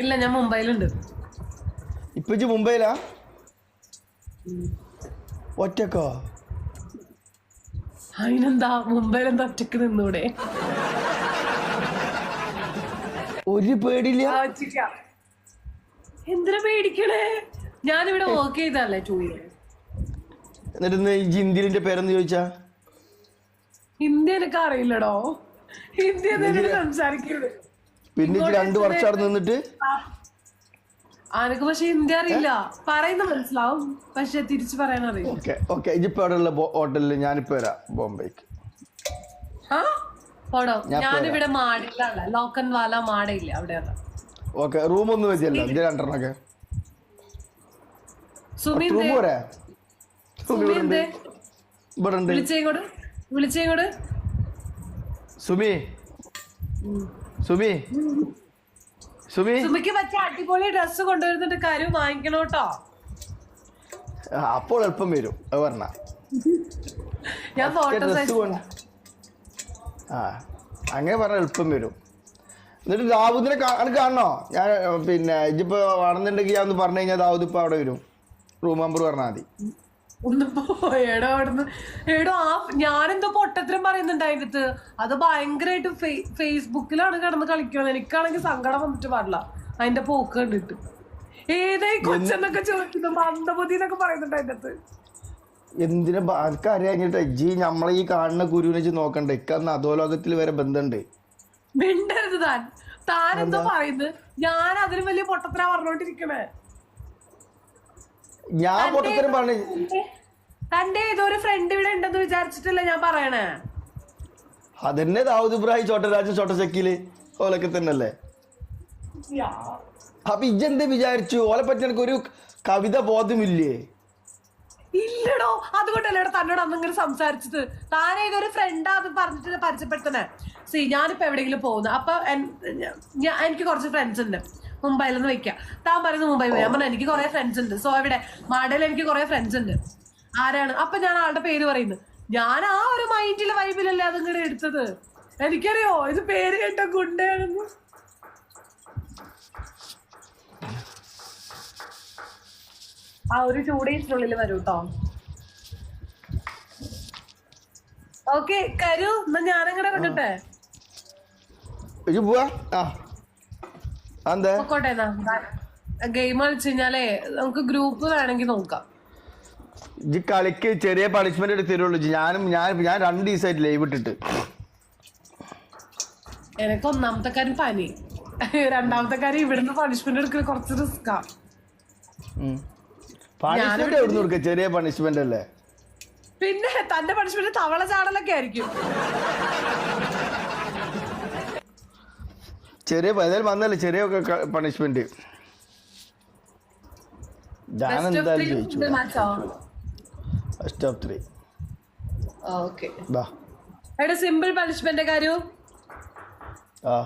ഇല്ല ഞാൻ മുംബൈയിലുണ്ട്. ഇപ്പൊ ഇജ്ജ് മുംബൈയിലാ? ഒറ്റക്കോ? അതിനെന്താ മുംബൈയിൽ എന്താ ഒറ്റയ്ക്ക് നിന്നൂടെ? ഒരു പേടിയില്ല. എന്തിനാ പേടിക്കണേ? ഞാനിവിടെ വർക്ക് ചെയ്തല്ലേ ടൂ ഇയർ എന്നിട്ട് ഈ പേരെന്ന് ചോദിച്ചാ? ഹിന്ദി എനിക്ക് അറിയില്ലടോ. ഹിന്ദി സംസാരിക്കരുത് പിന്നെ ഇത് രണ്ടു വർഷം അവിടെ നിന്നിട്ട്? ആനക്ക് പക്ഷെ ഹിന്ദി അറിയില്ല. പറയുന്ന മനസ്സിലാവും. പക്ഷെ തിരിച്ചു പറയാൻ അറിയില്ല ഓക്കെ ഓക്കെ. ഇജിപ്പോ അവിടെ ഉള്ള ഹോട്ടലിൽ ഞാനിപ്പോ വരാം. ബോംബെക്ക്. ആ? പോടോ. ഞാൻ ഞാനിവിടെ മാടില്ല ലോക്കൻ വാല മാടയില്ല ഓക്കെ റൂം ഒന്നും വെച്ചല്ലോ ഇത് രണ്ടെണ്ണൊക്കെ റൂം? പോരെ? ഇവിടെ ഉണ്ട്? ഇവിടെ ഉണ്ട്. വിളിച്ചേങ്ങോട് വിളിച്ചേങ്ങോട് സുമി. സുമി. സുമി. സുമിക്ക് പറ്റിയ അടിപൊളി ഡ്രസ് കൊണ്ടുവരുന്നുണ്ട്. കാര്യം വാങ്ങിക്കണോട്ടോ കേട്ടോ. അപ്പോൾ എളുപ്പം വരും. അത് പറഞ്ഞ. ഞാൻ ആ അങ്ങനെ പറഞ്ഞ എളുപ്പം വരും. എന്നിട്ട് ദാവൂദിനെ കാണണോ? ഞാൻ പിന്നെ ഇജിപ്പോ വേണമെന്നുണ്ടെങ്കിൽ ഞാൻ ഒന്ന് പറഞ്ഞു കഴിഞ്ഞാൽ ദാവൂദ് ഇപ്പൊ അവിടെ വരും. റൂം നമ്പർ പറഞ്ഞാൽ മതി. ഒന്ന് പോയടോ അവിടുന്ന്. എടോ ആ ഞാനെന്തോ പൊട്ടത്തരം പറയുന്നുണ്ട് അതിന്റെ അടുത്ത് അത് ഭയങ്കരമായിട്ട് ഫേസ്ബുക്കിലാണ് കിടന്ന് കളിക്കുന്നത് എനിക്കാണെങ്കിൽ സങ്കടം വന്നിട്ട് പാടില്ല. അതിന്റെ പോക്ക് കണ്ടിട്ട്. ഏതായി കൊച്ചെന്നൊക്കെ ചോദിക്കുന്നു. മന്ദബുദ്ധി എന്നൊക്കെ പറയുന്നുണ്ട് അതിന്റെ അടുത്ത് എന്തിനാ ആർക്കും അറിയാഞ്ഞിട്ട് ജി നമ്മളെ ഈ കാണുന്ന കുരുവിനെ വെച്ച് നോക്കണ്ട. ഇക്കന്ന് അധോലോകത്തിൽ വരെ ബന്ധമുണ്ട് മിണ്ടരുത് താൻ. താൻ എന്താ? പറയുന്നത് ഞാൻ അതിന് വലിയ പൊട്ടത്തര പറഞ്ഞോണ്ടിരിക്കണേ. ഞാൻ പൊട്ടത്തരം പറഞ്ഞു തന്റെ ഏതോ ഒരു ഫ്രണ്ട് ഇവിടെ ഉണ്ടെന്ന് വിചാരിച്ചിട്ടല്ല ഞാൻ പറയണേ? അതന്നെ ദാവൂദ് ഇബ്രാഹിം ചോട്ടരാജ ചോട്ടച്ചക്കിൽ ഓലൊക്കെ തന്നെയല്ലേ? അപ്പൊ ഇജ്ജെന്ത് വിചാരിച്ചു? ഓലെ പറ്റി എനിക്ക് ഒരു കവിത ബോധമില്ലേ? ഇല്ലടോ അതുകൊണ്ടല്ലേ തന്നോട് അന്നിങ്ങനെ സംസാരിച്ചത്. താൻ ഏതൊരു ഫ്രണ്ടാ അത് പറഞ്ഞിട്ട് പരിചയപ്പെടുത്തണേ സി ഞാനിപ്പോ എവിടെയെങ്കിലും പോകുന്നു. അപ്പൊ എനിക്ക് കുറച്ച് ഫ്രണ്ട്സ് ഉണ്ട്. മുംബൈയിൽ നിന്ന് വെക്കാം താൻ പറയുന്നത് മുംബൈ ഞാൻ പറഞ്ഞു എനിക്ക് കുറെ ഫ്രണ്ട്സ് ഉണ്ട്. സോ എവിടെ? മാഡയിൽ എനിക്ക് കുറെ ഫ്രണ്ട്സ് ഉണ്ട്. ആരാണ്? അപ്പൊ ഞാൻ ആളുടെ പേര് പറയുന്നു. ഞാൻ ആ ഒരു മൈൻഡിലെ വൈബിലല്ലേ അതിങ്ങനെ എടുത്തത്? എനിക്കറിയോ? ഇത് പേര് കേട്ട ഗുണ്ടയാണെന്ന്. ആ ഒരു ടു ഡേയ്സിനുള്ളിൽ വരും കേട്ടോ ഓക്കെ കരു. എന്നാ ഞാനങ്ങനെ കണ്ടിട്ടെ? ആ. പൊക്കോട്ടെ ഗെയിം കളിച്ചു കഴിഞ്ഞാലേ നമുക്ക് ഗ്രൂപ്പ് വേണമെങ്കിൽ നോക്കാം. ഇജ്ജ് കളിക്ക് ചെറിയ പണിഷ്മെന്റ് എടുത്തിരുള്ളൂ ഞാനും ഞാൻ ഞാൻ രണ്ട് ദിവസമായിട്ട് ലൈവ് ഇട്ടിട്ട്. എനിക്ക് ഒന്നാമത്തെ കാര്യം പനി. രണ്ടാമത്തെ കാര്യം ഇവിടുന്ന് പണിഷ്മെന്റ് എടുക്കുന്ന കുറച്ച് റിസ്ക്കാ പണിഷ്മെന്റ് എവിടെ കൊടുക്കുക ചെറിയ പണിഷ്മെന്റ് അല്ലേ? പിന്നെ തന്റെ പണിഷ്മെന്റ് തവള ചാടലൊക്കെ ആയിരിക്കും. ചെറിയ ഏതായാലും വന്നല്ലേ ചെറിയ പണിഷ്മെന്റ് ഞാൻ എന്തായാലും ചോദിച്ചു ഫസ്റ്റ് ഓഫ് ത്രീ എടാ സിമ്പിൾ പണിഷ്മെന്റ് കാര്യം. ആ.